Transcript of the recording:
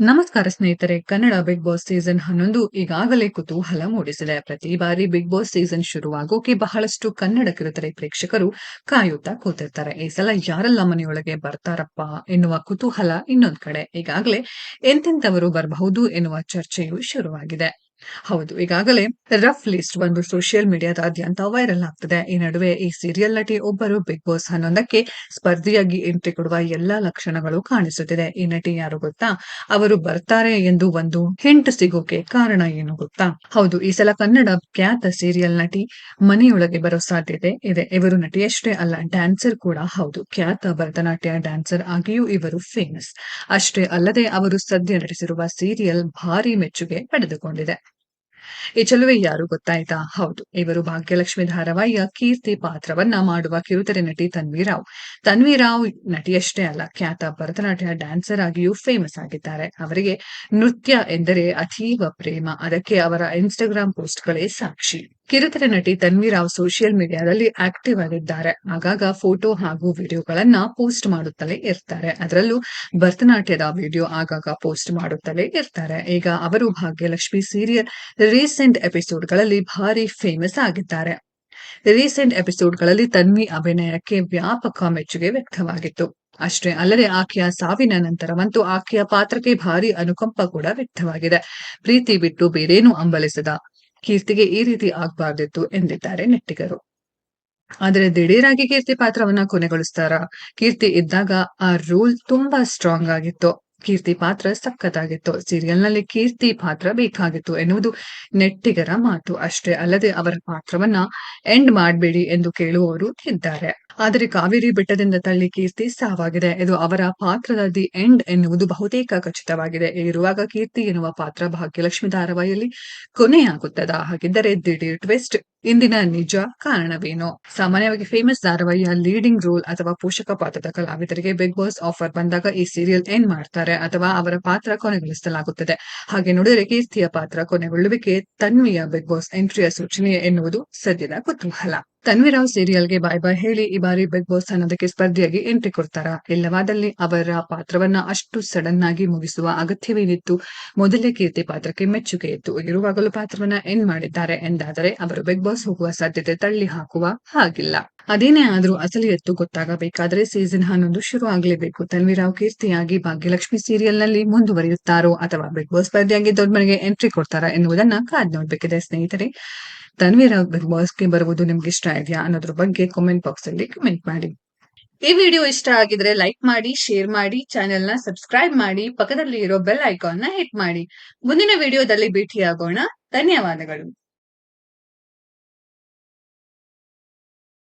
ನಮಸ್ಕಾರ ಸ್ನೇಹಿತರೆ, Kannada big boss season ಹನ್ನೊಂದು ಈಗಾಗಲೇ ಕುತೂಹಲ ಮೂಡಿಸಿದೆ. ಪ್ರತಿ ಬಾರಿ ಬಿಗ್ ಬಾಸ್ ಸೀಸನ್ ಶುರುವಾಗೋಕೆ ಬಹಳಷ್ಟು ಕನ್ನಡ ಕಿರುತೆರೆ ಪ್ರೇಕ್ಷಕರು ಕಾಯುತ್ತಾ ಕೂತಿರ್ತಾರೆ. ಈ ಸಲ ಯಾರೆಲ್ಲ ಮನೆಯೊಳಗೆ ಬರ್ತಾರಪ್ಪ ಎನ್ನುವ ಕುತೂಹಲ ಇನ್ನೊಂದ್ ಕಡೆ. ಈಗಾಗಲೇ ಎಂತೆಂಥವರು ಬರಬಹುದು ಎನ್ನುವ ಚರ್ಚೆಯು ಶುರುವಾಗಿದೆ. ಹೌದು, ಈಗಾಗಲೇ ರಫ್ ಲಿಸ್ಟ್ ಒಂದು ಸೋಷಿಯಲ್ ಮೀಡಿಯಾದಾದ್ಯಂತ ವೈರಲ್ ಆಗ್ತಿದೆ. ಈ ನಡುವೆ ಈ ಸೀರಿಯಲ್ ನಟಿ ಒಬ್ಬರು ಬಿಗ್ ಬಾಸ್ ಹನ್ನೊಂದಕ್ಕೆ ಸ್ಪರ್ಧಿಯಾಗಿ ಎಂಟ್ರಿ ಕೊಡುವ ಎಲ್ಲಾ ಲಕ್ಷಣಗಳು ಕಾಣಿಸುತ್ತಿದೆ. ಈ ನಟಿ ಯಾರು ಗೊತ್ತಾ? ಅವರು ಬರ್ತಾರೆ ಎಂದು ಒಂದು ಹಿಂಟ್ ಸಿಗೋಕೆ ಕಾರಣ ಏನು ಗೊತ್ತಾ? ಹೌದು, ಈ ಸಲ ಕನ್ನಡ ಖ್ಯಾತ ಸೀರಿಯಲ್ ನಟಿ ಮನೆಯೊಳಗೆ ಬರೋ ಸಾಧ್ಯತೆ ಇದೆ. ಇವರು ನಟಿಯಷ್ಟೇ ಅಲ್ಲ ಡ್ಯಾನ್ಸರ್ ಕೂಡ ಹೌದು. ಖ್ಯಾತ ಭರತನಾಟ್ಯ ಡ್ಯಾನ್ಸರ್ ಆಗಿಯೂ ಇವರು ಫೇಮಸ್ ಅಷ್ಟೇ ಅಲ್ಲದೆ ಅವರು ಸದ್ಯ ನಟಿಸಿರುವ ಸೀರಿಯಲ್ ಭಾರಿ ಮೆಚ್ಚುಗೆ ಪಡೆದುಕೊಂಡಿದೆ. ಈ ಚೆಲುವೆ ಯಾರು ಗೊತ್ತಾಯ್ತಾ? ಹೌದು, ಇವರು ಭಾಗ್ಯಲಕ್ಷ್ಮಿ ಧಾರಾವಾಹಿಯ ಕೀರ್ತಿ ಪಾತ್ರವನ್ನ ಮಾಡುವ ಕಿರುತೆರೆ ನಟಿ ತನ್ವೀರಾವ್ ತನ್ವೀರಾವ್ ತನ್ವಿ ರಾವ್ ನಟಿಯಷ್ಟೇ ಅಲ್ಲ, ಖ್ಯಾತ ಭರತನಾಟ್ಯ ಡ್ಯಾನ್ಸರ್ ಆಗಿಯೂ ಫೇಮಸ್ ಆಗಿದ್ದಾರೆ. ಅವರಿಗೆ ನೃತ್ಯ ಎಂದರೆ ಅತೀವ ಪ್ರೇಮ. ಅದಕ್ಕೆ ಅವರ ಇನ್ಸ್ಟಾಗ್ರಾಮ್ ಪೋಸ್ಟ್ಗಳೇ ಸಾಕ್ಷಿ. ಕಿರುತೆರೆ ನಟಿ ತನ್ವಿ ರಾವ್ ಸೋಷಿಯಲ್ ಮೀಡಿಯಾದಲ್ಲಿ ಆಕ್ಟಿವ್ ಆಗಿದ್ದಾರೆ. ಆಗಾಗ ಫೋಟೋ ಹಾಗೂ ವಿಡಿಯೋಗಳನ್ನ ಪೋಸ್ಟ್ ಮಾಡುತ್ತಲೇ ಇರ್ತಾರೆ. ಅದರಲ್ಲೂ ಭರತನಾಟ್ಯದ ವಿಡಿಯೋ ಆಗಾಗ ಪೋಸ್ಟ್ ಮಾಡುತ್ತಲೇ ಇರ್ತಾರೆ. ಈಗ ಅವರು ಭಾಗ್ಯಲಕ್ಷ್ಮಿ ಸೀರಿಯಲ್ ರೀಸೆಂಟ್ ಎಪಿಸೋಡ್ಗಳಲ್ಲಿ ಭಾರಿ ಫೇಮಸ್ ಆಗಿದ್ದಾರೆ. ರೀಸೆಂಟ್ ಎಪಿಸೋಡ್ಗಳಲ್ಲಿ ತನ್ವಿ ಅಭಿನಯಕ್ಕೆ ವ್ಯಾಪಕ ಮೆಚ್ಚುಗೆ ವ್ಯಕ್ತವಾಗಿತ್ತು. ಅಷ್ಟೇ ಅಲ್ಲದೆ ಆಕೆಯ ಸಾವಿನ ನಂತರವಂತೂ ಆಕೆಯ ಪಾತ್ರಕ್ಕೆ ಭಾರಿ ಅನುಕಂಪ ಕೂಡ ವ್ಯಕ್ತವಾಗಿದೆ. ಪ್ರೀತಿ ಬಿಟ್ಟು ಬೇರೇನು ಅಂಬಲಿಸದ ಕೀರ್ತಿಗೆ ಈ ರೀತಿ ಆಗ್ಬಾರ್ದಿತ್ತು ಎಂದಿದ್ದಾರೆ ನೆಟ್ಟಿಗರು. ಆದರೆ ದಿಢೀರಾಗಿ ಕೀರ್ತಿ ಪಾತ್ರವನ್ನ ಕೊನೆಗೊಳಿಸ್ತಾರ? ಕೀರ್ತಿ ಇದ್ದಾಗ ಆ ರೂಲ್ ತುಂಬಾ ಸ್ಟ್ರಾಂಗ್ ಆಗಿತ್ತು. ಕೀರ್ತಿ ಪಾತ್ರ ಸಖತ್ತಾಗಿತ್ತು. ಸೀರಿಯಲ್ನಲ್ಲಿ ಕೀರ್ತಿ ಪಾತ್ರ ಬೇಕಾಗಿತ್ತು ಎನ್ನುವುದು ನೆಟ್ಟಿಗರ ಮಾತು. ಅಷ್ಟೇ ಅಲ್ಲದೆ ಅವರ ಪಾತ್ರವನ್ನ ಎಂಡ್ ಮಾಡಬೇಡಿ ಎಂದು ಕೇಳುವವರು ಇದ್ದಾರೆ. ಆದರೆ ಕಾವೇರಿ ಬೆಟ್ಟದಿಂದ ತಳ್ಳಿ ಕೀರ್ತಿ ಸಾವಾಗಿದೆ. ಇದು ಅವರ ಪಾತ್ರದ ದಿ ಎಂಡ್ ಎನ್ನುವುದು ಬಹುತೇಕ ಖಚಿತವಾಗಿದೆ. ಇರುವಾಗ ಕೀರ್ತಿ ಎನ್ನುವ ಪಾತ್ರ ಭಾಗ್ಯಲಕ್ಷ್ಮಿ ಧಾರಾವಾಹಿಯಲ್ಲಿ ಕೊನೆಯಾಗುತ್ತದೆ. ಹಾಗಿದ್ದರೆ ದಿಢೀರ್ ಟ್ವಿಸ್ಟ್, ಇಂದಿನ ನಿಜ ಕಾರಣವೇನು? ಸಾಮಾನ್ಯವಾಗಿ ಫೇಮಸ್ ಧಾರಾವಾಹಿಯ ಲೀಡಿಂಗ್ ರೋಲ್ ಅಥವಾ ಪೋಷಕ ಪಾತ್ರದ ಕಲಾವಿದರಿಗೆ ಬಿಗ್ ಬಾಸ್ ಆಫರ್ ಬಂದಾಗ ಈ ಸೀರಿಯಲ್ ಏನ್ ಮಾಡ್ತಾರೆ ಅಥವಾ ಅವರ ಪಾತ್ರ ಕೊನೆಗೊಳಿಸಲಾಗುತ್ತದೆ. ಹಾಗೆ ನೋಡಿದರೆ ಕೀರ್ತಿಯ ಪಾತ್ರ ಕೊನೆಗೊಳ್ಳುವಿಕೆ, ತನ್ವಿಯ ಬಿಗ್ ಬಾಸ್ ಎಂಟ್ರಿಯ ಸೂಚನೆ ಎನ್ನುವುದು ಸದ್ಯದ ಕುತೂಹಲ. ತನ್ವಿರಾವ್ ಸೀರಿಯಲ್ಗೆ ಬಾಯ್ ಬಾಯ್ ಹೇಳಿ ಈ ಬಾರಿ ಬಿಗ್ ಬಾಸ್ ಅನ್ನೋದಕ್ಕೆ ಸ್ಪರ್ಧಿಯಾಗಿ ಎಂಟ್ರಿ ಕೊಡ್ತಾರ. ಇಲ್ಲವಾದಲ್ಲಿ ಅವರ ಪಾತ್ರವನ್ನ ಅಷ್ಟು ಸಡನ್ ಆಗಿ ಮುಗಿಸುವ ಅಗತ್ಯವೇನಿತ್ತು? ಮೊದಲೇ ಕೀರ್ತಿ ಪಾತ್ರಕ್ಕೆ ಮೆಚ್ಚುಗೆ ಇತ್ತು. ಇರುವಾಗಲೂ ಪಾತ್ರವನ್ನ ಎಂಡ್ ಮಾಡಿದ್ದಾರೆ. ಎಂದಾದರೆ ಅವರು ಬಿಗ್ ಬಾಸ್ ಹೋಗುವ ಸಾಧ್ಯತೆ ತಳ್ಳಿ ಹಾಕುವ ಹಾಗಿಲ್ಲ. ಅದೇನೇ ಆದ್ರೂ ಅಸಲಿ ಎತ್ತು ಗೊತ್ತಾಗಬೇಕಾದ್ರೆ ಸೀಸನ್ ಹನ್ನೊಂದು ಶುರು ಆಗಲೇಬೇಕು. ತನ್ವಿರಾವ್ ಕೀರ್ತಿಯಾಗಿ ಭಾಗ್ಯಲಕ್ಷ್ಮಿ ಸೀರಿಯಲ್ನಲ್ಲಿ ಮುಂದುವರಿಯುತ್ತಾರೋ ಅಥವಾ ಬಿಗ್ ಬಾಸ್ ಸ್ಪರ್ಧೆಯಾಗಿ ದೊಡ್ಡ ಮನೆಗೆ ಎಂಟ್ರಿ ಕೊಡ್ತಾರಾ ಎನ್ನುವುದನ್ನ ಕಾದ್ ನೋಡ್ಬೇಕಿದೆ ಸ್ನೇಹಿತರೆ. ತನ್ವೀರ್ ಬಿಗ್ ಬಾಸ್ಗೆ ಬರುವುದು ನಿಮ್ಗೆ ಇಷ್ಟ ಇದೆಯಾ ಅನ್ನೋದ್ರ ಬಗ್ಗೆ ಕಾಮೆಂಟ್ ಬಾಕ್ಸ್ ಅಲ್ಲಿ ಕಮೆಂಟ್ ಮಾಡಿ. ಈ ವಿಡಿಯೋ ಇಷ್ಟ ಆಗಿದ್ರೆ ಲೈಕ್ ಮಾಡಿ ಶೇರ್ ಮಾಡಿ ಚಾನೆಲ್ನ ಸಬ್ಸ್ಕ್ರೈಬ್ ಮಾಡಿ ಪಕ್ಕದಲ್ಲಿ ಇರೋ ಬೆಲ್ ಐಕಾನ್ನ ಹಿಟ್ ಮಾಡಿ. ಮುಂದಿನ ವಿಡಿಯೋದಲ್ಲಿ ಭೇಟಿಯಾಗೋಣ. ಧನ್ಯವಾದಗಳು.